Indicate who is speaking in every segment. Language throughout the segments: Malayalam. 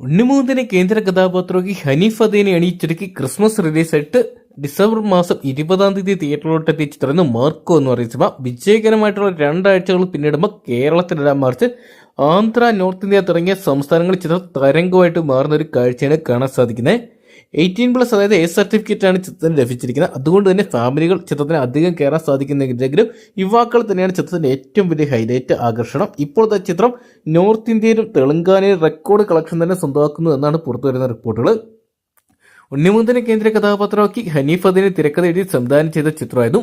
Speaker 1: ഉണ്ണിമൂന്നിനെ കേന്ദ്ര കഥാപാത്രമാക്കി ഹനീഫ് അദേനെ അണിയിച്ചൊരുക്കി ക്രിസ്മസ് റിലീസായിട്ട് ഡിസംബർ മാസം ഇരുപതാം തീയതി തിയേറ്ററിലോട്ട് എത്തിയ ചിത്രം മാർക്കോ എന്ന് പറയുന്ന സിനിമ. വിജയകരമായിട്ടുള്ള രണ്ടാഴ്ചകൾ പിന്നിടുമ്പോൾ കേരളത്തിലെല്ലാം മറിച്ച് ആന്ധ്ര നോർത്ത് ഇന്ത്യ തുടങ്ങിയ സംസ്ഥാനങ്ങളിൽ ചിത്രം തരംഗമായിട്ട് മാറുന്ന ഒരു കാഴ്ചയാണ് കാണാൻ സാധിക്കുന്നത്. എയ്റ്റീൻ പ്ലസ് അതായത് എ സർട്ടിഫിക്കറ്റ് ആണ് ചിത്രത്തിന് ലഭിച്ചിരിക്കുന്നത്? അതുകൊണ്ട് തന്നെ ഫാമിലികൾ ചിത്രത്തിന് അധികം കയറാൻ സാധിക്കുന്നെങ്കിലും യുവാക്കൾ തന്നെയാണ് ചിത്രത്തിന്റെ ഏറ്റവും വലിയ ഹൈലൈറ്റ് ആകർഷണം. ഇപ്പോഴത്തെ ചിത്രം നോർത്ത് ഇന്ത്യയിലും തെലങ്കാനയിലും റെക്കോർഡ് കളക്ഷൻ തന്നെ സ്വന്തമാക്കുന്നു എന്നാണ് പുറത്തുവരുന്ന റിപ്പോർട്ടുകൾ. ഉണ്ണിമുന്തനെ കേന്ദ്ര കഥാപാത്രമാക്കി ഹനീഫ് അതിനെ തിരക്കഥ എഴുതി സംവിധാനം ചെയ്ത ചിത്രമായിരുന്നു.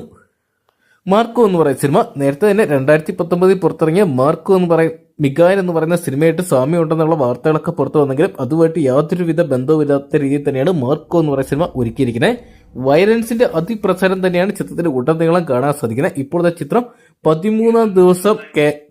Speaker 1: മാർക്കോ എന്ന് പറയുന്ന സിനിമ നേരത്തെ തന്നെ രണ്ടായിരത്തി പത്തൊമ്പതിൽ പുറത്തിറങ്ങിയ മാർക്കോ എന്ന് പറയും മിഗായൻ എന്ന് പറയുന്ന സിനിമയായിട്ട് ഉണ്ടെന്നുള്ള വാർത്തകളൊക്കെ പുറത്തു വന്നെങ്കിലും അതുമായിട്ട് യാതൊരുവിധ ബന്ധവുമില്ലാത്ത രീതിയിൽ തന്നെയാണ് മാർക്കോ എന്ന് പറയുന്ന സിനിമ ഒരുക്കിയിരിക്കുന്നത്. വയലൻസിന്റെ അതിപ്രസരം തന്നെയാണ് ചിത്രത്തിന്റെ ഉടനീളം കാണാൻ സാധിക്കുന്നത്. ഇപ്പോഴത്തെ ചിത്രം പതിമൂന്നാം ദിവസം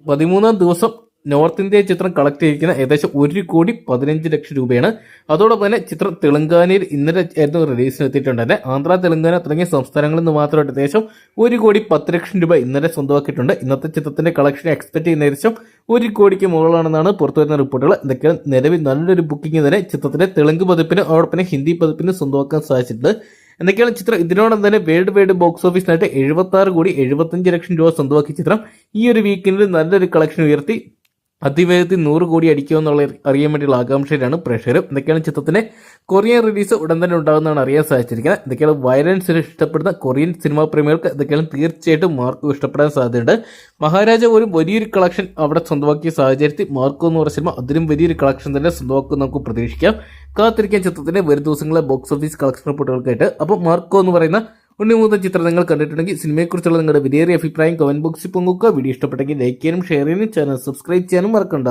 Speaker 1: പതിമൂന്നാം ദിവസം നോർത്ത് ഇന്ത്യ ചിത്രം കളക്ട് ചെയ്തിരിക്കുന്ന ഏകദേശം ഒരു കോടി പതിനഞ്ച് ലക്ഷം രൂപയാണ്. അതോടൊപ്പം തന്നെ ചിത്രം തെലങ്കാനയിൽ ഇന്നലെ ആയിരുന്നു റിലീസിന് എത്തിയിട്ടുണ്ട് തന്നെ ആന്ധ്ര തെലങ്കാന തുടങ്ങിയ സംസ്ഥാനങ്ങളിൽ നിന്ന് മാത്രമായിട്ട് ഏകദേശം ഒരു കോടി പത്ത് ലക്ഷം രൂപ ഇന്നലെ സ്വന്തമാക്കിയിട്ടുണ്ട്. ഇന്നത്തെ ചിത്രത്തിന്റെ കളക്ഷൻ എക്സ്പെക്ട് ചെയ്യുന്ന ഏകദേശം ഒരു കോടിക്ക് മുകളിലാണെന്നാണ് പുറത്തുവരുന്ന റിപ്പോർട്ടുകൾ. എന്തൊക്കെയാണ് നിലവിൽ നല്ലൊരു ബുക്കിംഗ് തന്നെ ചിത്രത്തിന്റെ തെലുങ്ക് പതിപ്പിന് അതോടൊപ്പം ഹിന്ദി പതിപ്പിന് സ്വന്തമാക്കാൻ സാധിച്ചിട്ടുണ്ട്. എന്തൊക്കെയാണ് ചിത്രം? ഇതിനോടൊപ്പം തന്നെ വേൾഡ് വൈഡ് ബോക്സ് ഓഫീസിനായിട്ട് എഴുപത്തി ആറ് കോടി എഴുപത്തഞ്ച് ലക്ഷം രൂപ സ്വന്തമാക്കിയ ചിത്രം. ഈ ഒരു വീക്കെൻഡിൽ നല്ലൊരു കളക്ഷൻ ഉയർത്തി. അതിവേഗത്തിൽ നൂറ് കോടി അടിക്കുക എന്നുള്ള അറിയാൻ വേണ്ടിയുള്ള ആകാംക്ഷയിലാണ് പ്രഷർ എന്തൊക്കെയാണ് ചിത്രത്തിന്റെ കൊറിയൻ റിലീസ് ഉടൻ തന്നെ ഉണ്ടാകുന്നതാണ് അറിയാൻ സാധിച്ചിരിക്കുന്നത്. എന്തൊക്കെയാണ് വയലൻസ് ഇഷ്ടപ്പെടുന്ന കൊറിയൻ സിനിമാ പ്രേമികൾക്ക് എന്തൊക്കെയാണ് തീർച്ചയായിട്ടും മാർക്കും ഇഷ്ടപ്പെടാൻ സാധ്യതയുണ്ട്. മഹാരാജ പോലും വലിയൊരു കളക്ഷൻ അവിടെ സ്വന്തമാക്കിയ സാഹചര്യത്തിൽ മാർക്കോ എന്ന് പറഞ്ഞ സിനിമ അതിലും വലിയൊരു കളക്ഷൻ തന്നെ സ്വന്തമാക്കും നമുക്ക് പ്രതീക്ഷിക്കാം. കാത്തിരിക്കാൻ ചിത്രത്തിന്റെ വരും ദിവസങ്ങളിലെ ബോക്സ് ഓഫീസ് കളക്ഷൻ റിപ്പോർട്ടുകൾക്കായിട്ട്. അപ്പോൾ മാർക്കോ എന്ന് പറയുന്ന ഉണ്ണിമൂത്ത ചിത്രം നിങ്ങൾ കണ്ടിട്ടുണ്ടെങ്കിൽ സിനിമയെക്കുറിച്ചുള്ള നിങ്ങളുടെ വിലയേറിയ അഭിപ്രായം കമന്റ് ബോക്സിൽ പങ്കുവെക്കുക വീഡിയോ ഇഷ്ടപ്പെട്ടെങ്കിൽ ലൈക്ക് ചെയ്യാനും ഷെയർ ചെയ്യാനും ചാനൽ സബ്സ്ക്രൈബ് ചെയ്യാനും മറക്കണ്ട.